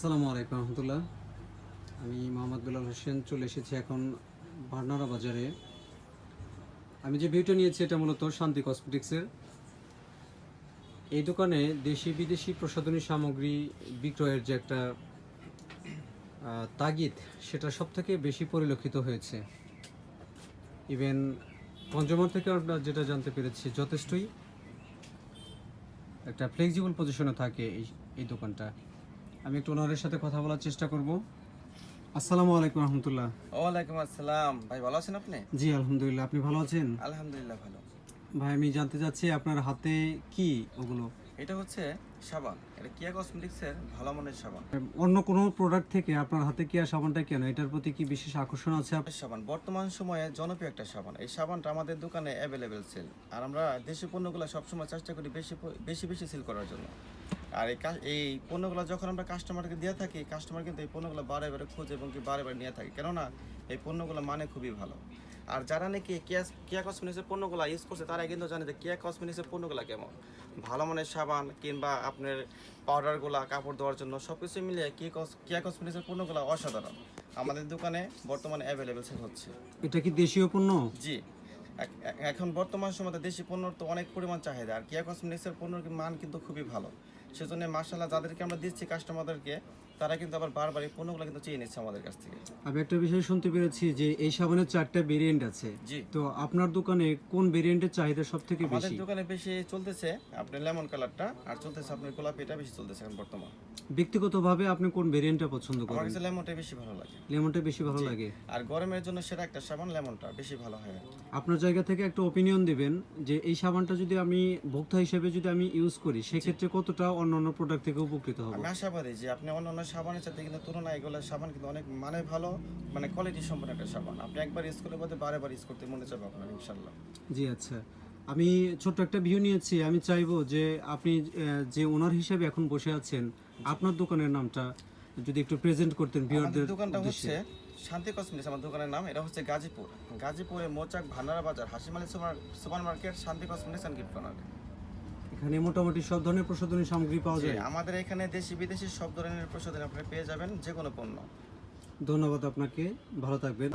আসসালামু আলাইকুম রহমতুল্লাহ। আমি মোহাম্মদ বেলাল হোসেন, চলে এসেছি এখন ভার্নারা বাজারে। আমি যে ভিউটা নিয়েছি এটা মূলত শান্তি কসমেটিক্সের। এই দোকানে দেশি বিদেশি প্রসাধনী সামগ্রী বিক্রয়ের যে একটা তাগিদ, সেটা সব থেকে বেশি পরিলক্ষিত হয়েছে। ইভেন কনজিউমার থেকে আমরা যেটা জানতে পেরেছি, যথেষ্টই একটা ফ্লেক্সিবল পজিশনে থাকে এই এই দোকানটা। আমি একটু ওনারের সাথে কথা বলার চেষ্টা করব। আসসালামু আলাইকুম রহমতুল্লাহ। ওয়ালাইকুম আসসালাম। ভাই ভালো আছেন আপনি? জি আলহামদুলিল্লাহ। আপনি ভালো আছেন? আলহামদুলিল্লাহ ভালো। ভাই আমি জানতে চাচ্ছি আপনার হাতে কি ওগুলো? এটা হচ্ছে সাবান। এটা কিয়া কসমেটিক্সের ভালো মানের সাবান। অন্য কোনো প্রোডাক্ট থেকে আপনার হাতে কি আর সাবানটা কেন? এটার প্রতি কি বিশেষ আকর্ষণ আছে আপনার সাবান বর্তমান সময়ে জনপ্রিয় একটা সাবান। এই সাবানটা আমাদের দোকানে অ্যাভেলেবেল সেল আর আমরা দেশি পণ্যগুলো সবসময় চেষ্টা করি বেশি বেশি বেশি সেল করার জন্য। আর এই এই পণ্যগুলো যখন আমরা কাস্টমারকে দিয়ে থাকি কাস্টমার কিন্তু এই পণ্যগুলো বারে বারে খোঁজে এবং কি বারে বারে নিয়ে থাকে। কেননা এই পণ্যগুলো মানে খুবই ভালো। আর যারা নাকি কিয়া কেয়া কসমেটিক্সের পণ্যগুলো ইউজ করছে তারা কিন্তু জানে যে কেয়া কসমেটিক্সের পণ্যগুলো কেমন। ভালো মানের সাবান কিংবা আপনার পাউডারগুলো কাপড় ধোয়ার জন্য সব কিছু মিলিয়ে কিয়া কস কেয়া কসমেটিক্সের পণ্যগুলো অসাধারণ। আমাদের দোকানে বর্তমানে অ্যাভেলেবেল সেল হচ্ছে। এটা কি দেশীয় পণ্য? জি। এখন বর্তমান সময়তে দেশি পণ্যর তো অনেক পরিমাণ চাহিদা। আর কিয়া কসমেটিক্সের পণ্যের মান কিন্তু খুবই ভালো। সেজন্য মার্শাল্লাহ যাদেরকে আমরা দিচ্ছি কাস্টমারদেরকে তারা কিন্তু আবার বারবার এই পণ্যগুলো কিন্তু চেয়ে নিচ্ছে আমাদের কাছ থেকে। আমি একটা বিষয় শুনতে পেরেছি যে এই সাবানের চারটা ভেরিয়েন্ট আছে। তো আপনার দোকানে কোন ভেরিয়েন্টের চাহিদা সব থেকে আমাদের বেশি? দোকানে বেশি চলতেছে আপনার লেমন কালারটা আর চলতেছে আপনার গোলাপি এটা বেশি চলতেছে এখন বর্তমান। ব্যক্তিগতভাবে আপনি কোন ভেরিয়েন্টটা পছন্দ আমার করেন কাছে লেমনটা বেশি ভালো লাগে। লেমনটা বেশি ভালো লাগে? আর গরমের জন্য সেটা একটা সাবান লেমনটা বেশি ভালো হয় আপনার জায়গা থেকে একটা ওপিনিয়ন দিবেন যে এই সাবানটা যদি আমি ভোক্তা হিসেবে যদি আমি ইউজ করি সেক্ষেত্রে কতটা অন্যান্য প্রোডাক্ট থেকে উপকৃত হব? আমি আশাবাদী যে আপনি অন্যান্য সাবানের সাথে কিন্তু তুলনায় এগুলো সাবান কিন্তু অনেক মানে ভালো মানে কোয়ালিটি সম্পন্ন একটা সাবান। আপনি একবার ইউজ করলে বোধহয় বারে বার ইউজ করতে মনে চাবে আপনার ইনশাল্লাহ জি আচ্ছা। আমি ছোট্ট একটা ভিউ নিয়েছি। আমি চাইব যে আপনি যে ওনার হিসেবে এখন বসে আছেন আপনার দোকানের নামটা যদি একটু প্রেজেন্ট করতেন ভিউয়ারদের দোকানটা হচ্ছে শান্তি কসমেটিক্স আমার দোকানের নাম। এটা হচ্ছে গাজীপুর। গাজীপুরে মোচাক ভান্ডারা বাজার হাসিমালি super super market Shanti cosmetics and gift corner এখানে মোটামুটি সব ধরনের প্রসাধনী সামগ্রী পাওয়া যায়। আমাদের এখানে দেশি বিদেশি সব ধরনের প্রসাধনী আপনি পেয়ে যাবেন যে কোনো পণ্য। ধন্যবাদ আপনাকে ভালো থাকবেন।